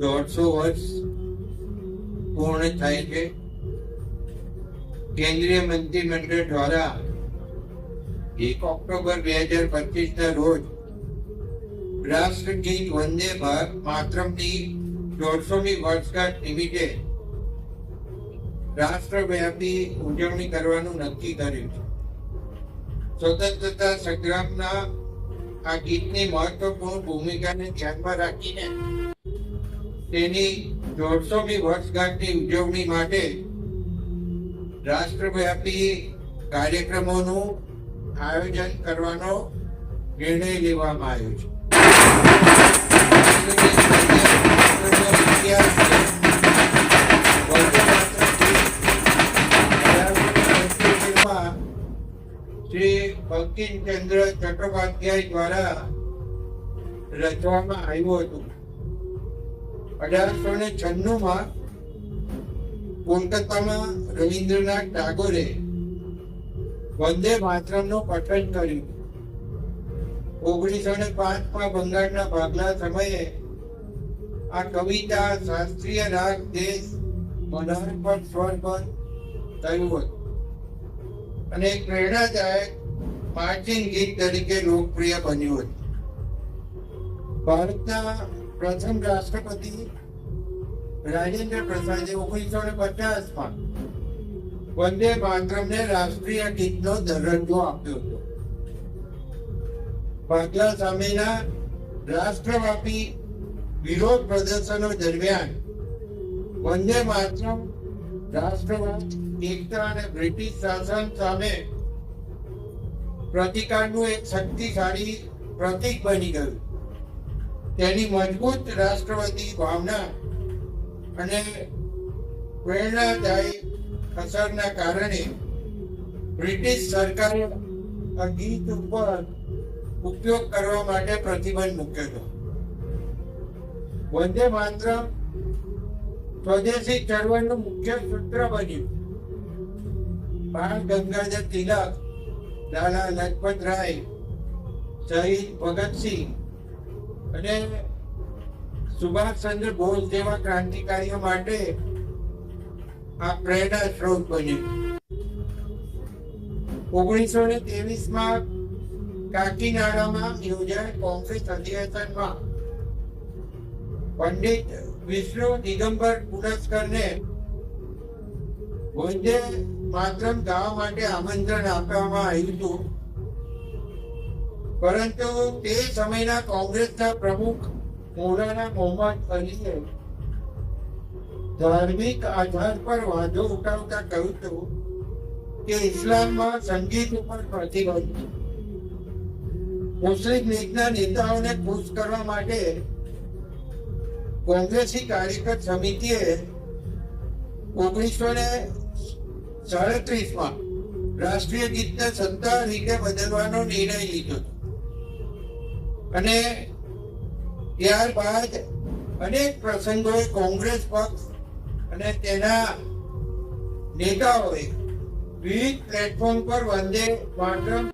દોઢસો વર્ષ પૂર્ણ થાય છે. કેન્દ્રીય મંત્રીમંડળ દ્વારા એક ઓક્ટોબર બે હજાર પચીસ ના રોજ રાષ્ટ્રગીત વંદે ભારત માતરમની દોઢસોમી વર્ષગાંઠ નિમિત્તે રાષ્ટ્રવ્યાપી ઉજવણી કરવાનું નક્કી કર્યું છે. સ્વતંત્રતા સંગ્રામના આ ગીતની મહત્વપૂર્ણ ભૂમિકાને ધ્યાનમાં રાખીને તેની દોઢસોમી વર્ષગાંઠની ઉજવણી માટે રાષ્ટ્રવ્યાપી કાર્યક્રમોનું આયોજન કરવાનો નિર્ણય લેવામાં આવ્યો છે. બંકિમચંદ્ર ચટ્ટોપાધ્યાય દ્વારા રચવામાં આવ્યું હતું. અઢારસો ને છન્નું માં કોલકાતામાં રવિન્દ્રનાથ ટાગોરે વંદે માતરમનું પઠન કર્યું. ઓગણીસો ને પાંચમાં બંગાળના ભાગલા સમયે આ કવિતા શાસ્ત્રીય રાગ દેશ મનહર પર સ્વર પર થયું હતું. અને પ્રેરણાદાયક માર્ચિંગ ગીત તરીકે લોકપ્રિય બન્યું હતું. ભારતના પ્રથમ રાષ્ટ્રપતિ રાજેન્દ્ર પ્રસાદે ઓગણીસો ને પચાસમાં વંદે માતરમને રાષ્ટ્રીય ગીતનો દરજ્જો આપ્યો હતો. પાટલા સામેના રાષ્ટ્રવ્યાપી વિરોધ પ્રદર્શનો દરમિયાન વંદે માતરમ રાષ્ટ્રવાદ, એકતા અને બ્રિટિશ શાસન સામે પ્રતિકારનું એક શક્તિશાળી પ્રતીક બની ગયું. તેની મજબૂત રાષ્ટ્રવાદી ભાવના અને પ્રેરણાદાયી અસરના કારણે બ્રિટિશ સરકારે આ ગીત ઉપર ઉપયોગ કરવા માટે પ્રતિબંધ મૂક્યો હતો. વંદે માત્ર સ્વદેશી ચળવળનું મુખ્ય સૂત્ર બન્યું. બાળ ગંગાધર તિલક લાલા લજપત રાય, શહીદ ભગતસિંહ અને સુભાષચંદ્ર બોઝ જેવા ક્રાંતિકારીઓ માટે આ પ્રેરણા સ્ત્રોત બન્યું. ઓગણીસો ને ત્રેવીસમાં કાકીનાડામાં યોજાયેલ કોંગ્રેસ અધિવેશનમાં પંડિત વિષ્ણુ દિગંબર પુરસ્કરને વંદે માતરમ ગાવા માટે આમંત્રણ આપવામાં આવ્યું હતું. પરંતુ તે સમયના કોંગ્રેસના પ્રમુખ મૌલાના મોહમ્મદ અલીએ ધાર્મિક આધાર પર વાંધો ઉઠાવતા કહ્યું હતું કે ઇસ્લામમાં સંગીત ઉપર પ્રતિબંધ. મુસ્લિમ લીગના નેતાઓને ખુશ કરવા માટે કોંગ્રેસી કાર્યકર સમિતિએ ઓગણીસો ને સાડત્રીસમાં રાષ્ટ્રીય ગીતને સંતા રીતે બદલવાનો નિર્ણય લીધો અને ત્યારબાદ અનેક પ્રસંગોએ કોંગ્રેસ પક્ષ અને તેના નેતાઓએ વિવિધ પ્લેટફોર્મ પર વંદે માતરમ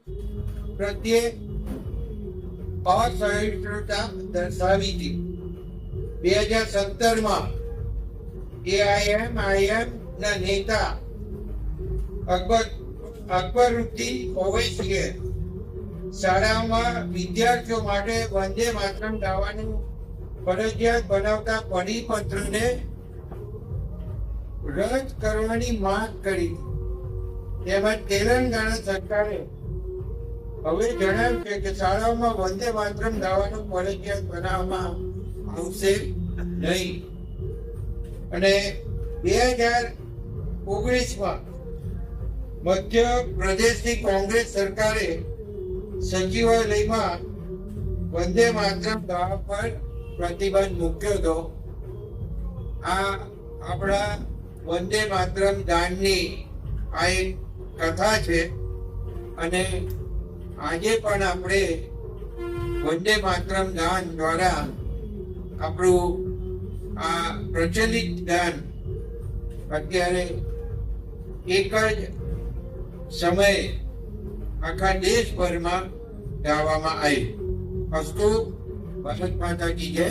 પ્રત્યે અસહિષ્ણુતા દર્શાવી હતી. બે હજાર સત્તરમાં એઆઈએમ આઈએમ ના નેતા અકબર અકબરુદ્દીન ઓવૈસીએ શાળામાં વિદ્યાર્થીઓ માટે વંદે માતરમ ગાવાનું ફરજિયાત બનાવતા પરિપત્રને રદ કરવાની માંગ કરી. તેમજ તેલંગાણા સરકારે હવે જણાવ્યું છે કે શાળાઓમાં વંદે માતરમ ગાવાનું ફરજિયાત બનાવવામાં આવશે નહીં. અને બે હજાર ઓગણીસમાં મધ્ય પ્રદેશની કોંગ્રેસ સરકારે સચિવાલયમાં વંદે માતરમ ગાવા પર પ્રતિબંધ મૂક્યો હતો. આ આપણા વંદે માતરમ ગાનની આ એક કથા છે અને આજે પણ આપણે વંદે માતરમ ગાન દ્વારા આપણું આ પ્રચલિત ગાન અત્યારે એક જ સમયે આખા દેશભરમાં ગાવામાં આવી. અસ્તુ વસંત માતા કી જય.